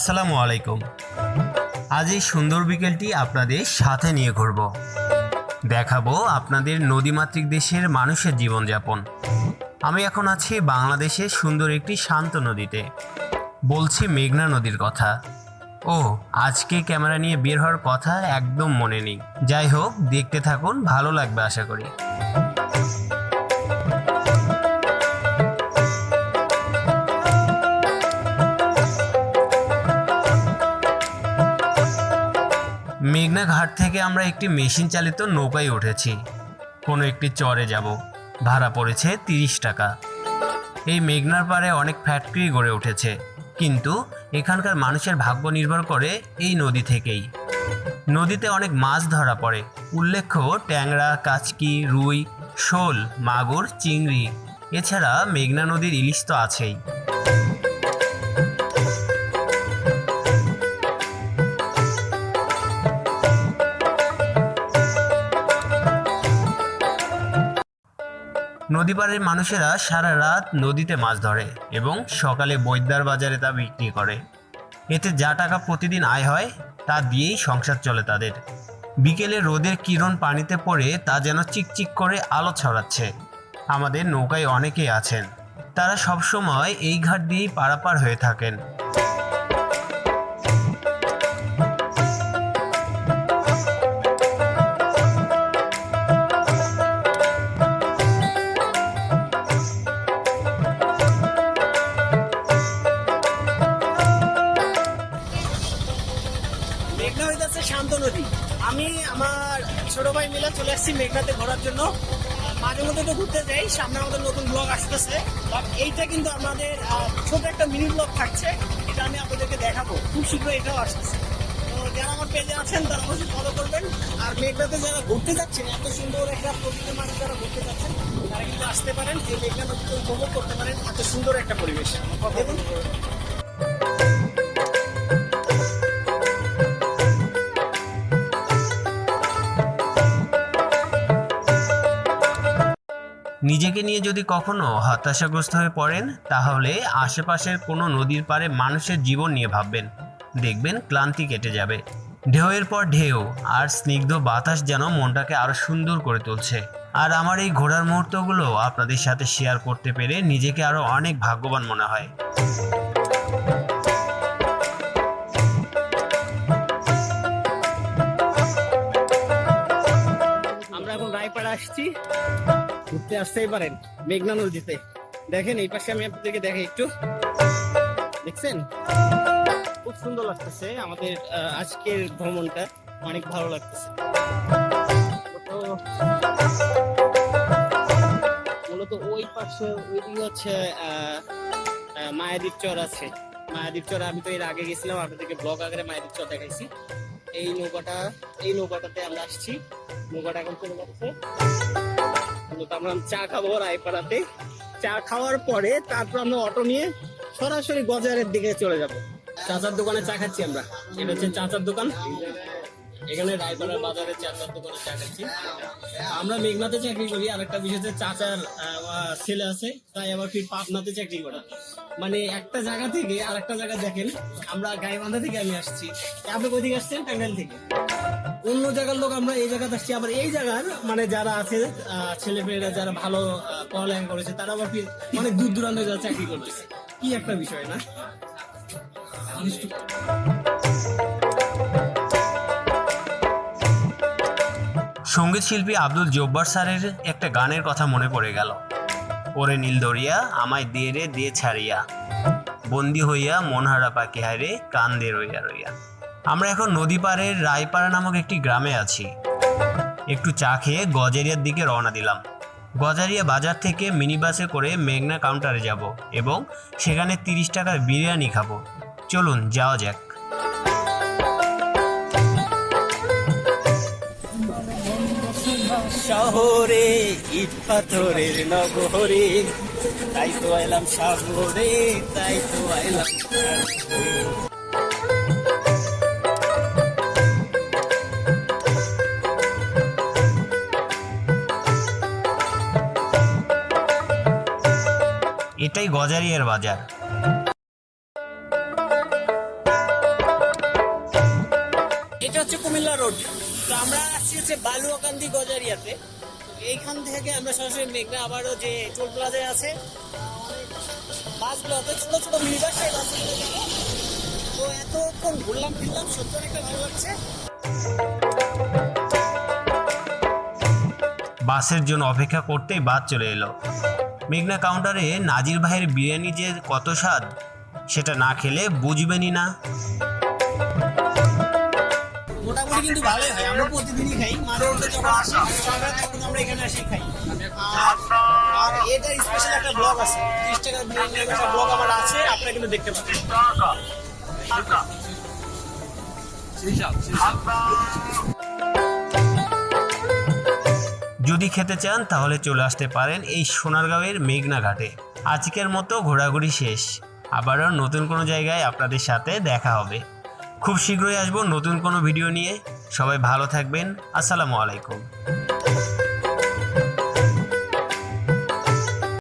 আসসালামু আলাইকুম। আজ এই সুন্দর বিকেলটি আপনাদের সাথে নিয়ে ঘুরব। দেখাবো আপনাদের নদীমাতৃক দেশের মানুষের জীবনযাপন। আমি এখন আছি বাংলাদেশের সুন্দর একটি শান্ত নদীতে। বলছি মেঘনা নদীর কথা। ও, আজকে ক্যামেরা নিয়ে বের হওয়ার কথা একদম মনে নেই। যাই হোক, দেখতে থাকুন, ভালো লাগবে আশা করি। মেঘনা ঘাট থেকে আমরা একটি মেশিন চালিত নৌকায় উঠেছি। কোনো একটি চরে যাব। ভাড়া পড়েছে তিরিশ টাকা। এই মেঘনার পাড়ে অনেক ফ্যাক্টরি গড়ে উঠেছে। কিন্তু এখানকার মানুষের ভাগ্য নির্ভর করে এই নদী থেকেই। নদীতে অনেক মাছ ধরা পড়ে। উল্লেখ্য ট্যাংরা, কাচকি, রুই, শোল, মাগুর, চিংড়ি। এছাড়া মেঘনা নদীর ইলিশ তো আছেই। নদী পাড়ের মানুষেরা সারা রাত নদীতে মাছ ধরে এবং সকালে বৈদ্যার বাজারে তা বিক্রি করে। এতে যা টাকা প্রতিদিন আয় হয়, তা দিয়েই সংসার চলে তাদের। বিকেলে রোদের কিরণ পানিতে পড়ে তা যেন চিকচিক করে আলো ছড়াচ্ছে। আমাদের নৌকায় অনেকেই আছেন। তারা সবসময় এই ঘাট দিয়েই পারাপার হয়ে থাকেন। আমার ছোট ভাই মিলে চলে আসছি মেঘনাতে ঘোরার জন্য। মাঝে মধ্যে তো ঘুরতে যাই সামনে আমাদের নতুন ব্লগ আসতেছে। এইটা কিন্তু আমাদের ছোট একটা মিনি ব্লগ থাকছে, এটা আমি আপনাদেরকে দেখাবো। খুব শীঘ্রই এটাও আসতেছে। তো যারা আমার পেজে আছেন, তারা অবশ্যই ফলো করবেন। আর মেঘনাতে যারা ঘুরতে যাচ্ছেন, এত সুন্দর একটা প্রকৃতির মাঝে যারা ঘুরতে যাচ্ছেন, তারা কিন্তু আসতে পারেন। এই মেঘনা নদীতে উপভোগ করতে পারেন, এত সুন্দর একটা পরিবেশ। দেখুন। নিজেকে নিয়ে যদি কখনো হতাশাগ্রস্ত হয়ে পড়েন, তাহলে আশেপাশের কোনো নদীর পাড়ে মানুষের জীবন নিয়ে ভাববেন। দেখবেন ক্লান্তি কেটে যাবে। ঢেউয়ের পর ঢেউ, আর স্নিগ্ধ বাতাস যেন মনটাকে আরও সুন্দর করে তুলছে। আর আমার এই ঘোরার মুহূর্তগুলো আপনাদের সাথে শেয়ার করতে পেরে নিজেকে আরও অনেক ভাগ্যবান মনে হয়। আমরা এখন রায়পাড়া আসছি। ঘুরতে আসতেই পারেন মেঘনা নদীতে। দেখেন, এই পাশে আমি আপনাদেরকে দেখে একটু। দেখছেন? খুব সুন্দর লাগতেছে আমাদের আজকের ভ্রমণটা। অনেক ভালো লাগতেছে। তো মূলত ওই পাশে, ওইদিকে হচ্ছে মায়াদ্বীপ চর আছে। মায়াদ্বীপ চর, আমি তো এর আগে গেছিলাম, আপনাদেরকে ব্লগ আকারে মায়াদ্বীপ চর দেখাইছি। এই নৌকাটা, এই নৌকাটাতে আমরা আসছি। নৌকাটা এখন চলে যাচ্ছে। মূলত আমরা চা খাব রায়পাড়াতে। চা খাওয়ার পরে তারপর আমরা অটো নিয়ে সরাসরি গজারের দিকে চলে যাব। চাচার দোকানে চা খাচ্ছি আমরা। এটা হচ্ছে চাচার দোকান। এখানে রায়পাড়ার বাজারে চাচার দোকানে চা আমরা মেঘনাতে চাকরি করি আর একটা হচ্ছে চাচার ছেলে আছে, তাই আবার ফির পাবনাতে চাকরি করা। মানে একটা জায়গা থেকে আর একটা জায়গা দেখেন, আমরা গাইবান্ধা থেকে আমি আসছি। আপনি থেকে আসছেন? টাঙ্গাইল থেকে। অন্য জায়গার লোক আমরা এই জায়গাতে আসছি। আবার এই জায়গার মানে যারা আছে ছেলে মেয়েরা যারা ভালো পড়ালেখা করেছে, তারা আবার ফির অনেক দূর দূরান্তে যারা চাকরি করতেছে। কি একটা বিষয় না? সংগীত শিল্পী আব্দুল জব্বার স্যারের একটা গানের কথা মনে পড়ে গেল। ওরে নীল দরিয়া, আমায় দিয়ে রে দিয়ে ছাড়িয়া। বন্দি হইয়া মনহারা পাখি হায়রে কান দিয়ে রইয়া রইয়া। আমরা এখন নদী পাড়ের রায়পাড়া নামক একটি গ্রামে আছি। একটু চা খেয়ে গজারিয়ার দিকে রওনা দিলাম। গজারিয়া বাজার থেকে মিনি বাসে করে মেঘনা কাউন্টারে যাব এবং সেখানে তিরিশ টাকার বিরিয়ানি খাব। চলুন, যাওয়া যাক। শহরে ইট পাথরের নগরে। তাই তো এলাম শহরে তাই তো এলাম এটাই গজারিয়ার বাজার। এটা হচ্ছে কুমিল্লা রোড। বালুয়াকান্দি গজারিয়াতে। এইখান থেকে আমরা সরাসরি মেঘনা আবারও যে টোল প্লাজায় আছে, বাসগুলো অত ছোট ছোট মিনি বাস, সেই বাসগুলো তো এতক্ষণ ঘুরলাম, ফিরলাম, সত্যি অনেকটা ভালো লাগছে। বাসের জন্য অপেক্ষা করতেই বাস চলে এলো। মেঘনা কাউন্টারে নাজির ভাইয়ের বিরিয়ানি যে কত স্বাদ, সেটা না খেলে বুঝবেনই না। মোটামুটি কিন্তু ভালোই হয়, আমরা প্রতিদিনই খাই। মাঝে মধ্যে যখন আসি তখন আমরা এখানে আসি খাই। আর এটার স্পেশাল একটা ব্লগ আছে। ত্রিশ টাকার ব্লগ আমার আছে, আপনারা কিন্তু দেখতে পাবেন যদি খেতে চান, তাহলে চলে আসতে পারেন এই সোনারগাঁওয়ের মেঘনা ঘাটে। আজকের মতো ঘোরাঘুরি শেষ। আবারও নতুন কোনো জায়গায় আপনাদের সাথে দেখা হবে। খুব শীঘ্রই আসব নতুন কোনো ভিডিও নিয়ে। সবাই ভালো থাকবেন। আসসালামু আলাইকুম।